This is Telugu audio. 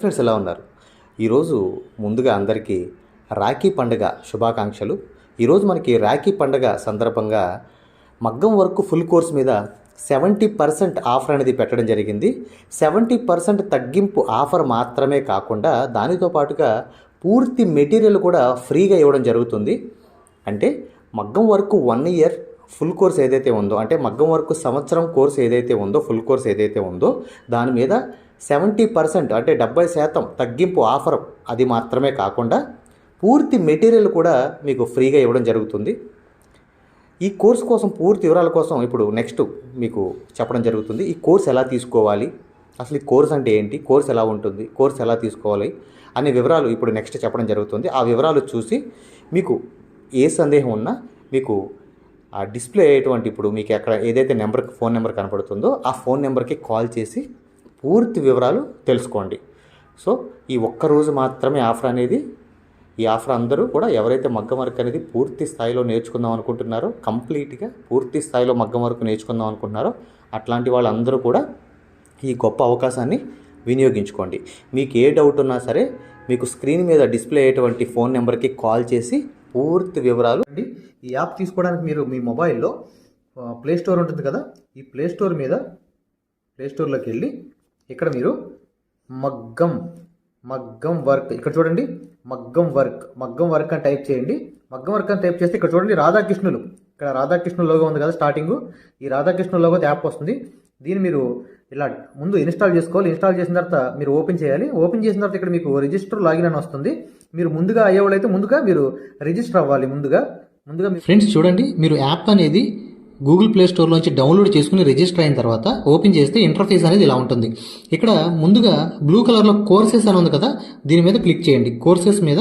ఫ్రెండ్స్ ఎలా ఉన్నారు? ఈరోజు ముందుగా అందరికీ రాఖీ పండుగ శుభాకాంక్షలు. ఈరోజు మనకి రాఖీ పండుగ సందర్భంగా మగ్గం వర్క్ ఫుల్ కోర్స్ మీద సెవెంటీ పర్సెంట్ ఆఫర్ అనేది పెట్టడం జరిగింది. సెవెంటీ పర్సెంట్ తగ్గింపు ఆఫర్ మాత్రమే కాకుండా దానితో పాటుగా పూర్తి మెటీరియల్ కూడా ఫ్రీగా ఇవ్వడం జరుగుతుంది. అంటే మగ్గం work one year full course ఏదైతే ఉందో అంటే మగ్గం వరకు సంవత్సరం కోర్స్ ఏదైతే ఉందో ఫుల్ కోర్స్ ఏదైతే ఉందో దాని మీద సెవెంటీ పర్సెంట్ అంటే డెబ్బై శాతం తగ్గింపు ఆఫర్ అది మాత్రమే కాకుండా పూర్తి మెటీరియల్ కూడా మీకు ఫ్రీగా ఇవ్వడం జరుగుతుంది. ఈ కోర్స్ కోసం పూర్తి వివరాల కోసం ఇప్పుడు నెక్స్ట్ మీకు చెప్పడం జరుగుతుంది. ఈ కోర్స్ ఎలా తీసుకోవాలి? అసలు ఈ కోర్స్ అంటే ఏంటి? కోర్స్ ఎలా ఉంటుంది? కోర్స్ ఎలా తీసుకోవాలి? అనే వివరాలు ఇప్పుడు నెక్స్ట్ చెప్పడం జరుగుతుంది. ఆ వివరాలు చూసి మీకు ఏ సందేహం ఉన్నా మీకు ఆ డిస్ప్లే అయ్యేటువంటి ఇప్పుడు మీకు ఎక్కడ ఏదైతే నెంబర్కి ఫోన్ నెంబర్ కనపడుతుందో ఆ ఫోన్ నెంబర్కి కాల్ చేసి పూర్తి వివరాలు తెలుసుకోండి. సో ఈ ఒక్క రోజు మాత్రమే ఆఫర్ అనేది ఈ ఆఫర్ అందరూ కూడా ఎవరైతే మగ్గం వర్క్ అనేది పూర్తి స్థాయిలో నేర్చుకుందాం అనుకుంటున్నారో కంప్లీట్గా పూర్తి స్థాయిలో మగ్గం వర్క్ నేర్చుకుందాం అనుకుంటున్నారో అట్లాంటి వాళ్ళందరూ కూడా ఈ గొప్ప అవకాశాన్ని వినియోగించుకోండి. మీకు ఏ డౌట్ ఉన్నా సరే మీకు స్క్రీన్ మీద డిస్ప్లే అయ్యేటువంటి ఫోన్ నెంబర్కి కాల్ చేసి పూర్తి వివరాలు అండి ఈ యాప్ తీసుకోవడానికి మీరు మీ మొబైల్లో ప్లే స్టోర్ ఉంటుంది కదా ఈ ప్లే స్టోర్ మీద ప్లే స్టోర్లోకి వెళ్ళి ఇక్కడ మీరు మగ్గం మగ్గం వర్క్ ఇక్కడ చూడండి మగ్గం వర్క్ మగ్గం వర్క్ అని టైప్ చేయండి. మగ్గం వర్క్ అని టైప్ చేస్తే ఇక్కడ చూడండి రాధాకృష్ణులు. ఇక్కడ రాధాకృష్ణుల లోగో ఉంది కదా స్టార్టింగ్. ఈ రాధాకృష్ణ లోగో యాప్ వస్తుంది. దీన్ని మీరు ఇలా ముందు ఇన్స్టాల్ చేసుకోవాలి. ఇన్స్టాల్ చేసిన తర్వాత మీరు ఓపెన్ చేయాలి. ఓపెన్ చేసిన తర్వాత ఇక్కడ మీకు రిజిస్టర్ లాగిన్ అని వస్తుంది. మీరు ముందుగా అయ్యేవాళ్ళైతే ముందుగా మీరు రిజిస్టర్ అవ్వాలి ముందుగా. ముందుగా మీ ఫ్రెండ్స్ చూడండి మీరు యాప్ అనేది గూగుల్ ప్లే స్టోర్లోంచి డౌన్లోడ్ చేసుకుని రిజిస్టర్ అయిన తర్వాత ఓపెన్ చేస్తే ఇంటర్ఫేస్ అనేది ఇలా ఉంటుంది. ఇక్కడ ముందుగా బ్లూ కలర్లో కోర్సెస్ అని ఉంది కదా దీని మీద క్లిక్ చేయండి. కోర్సెస్ మీద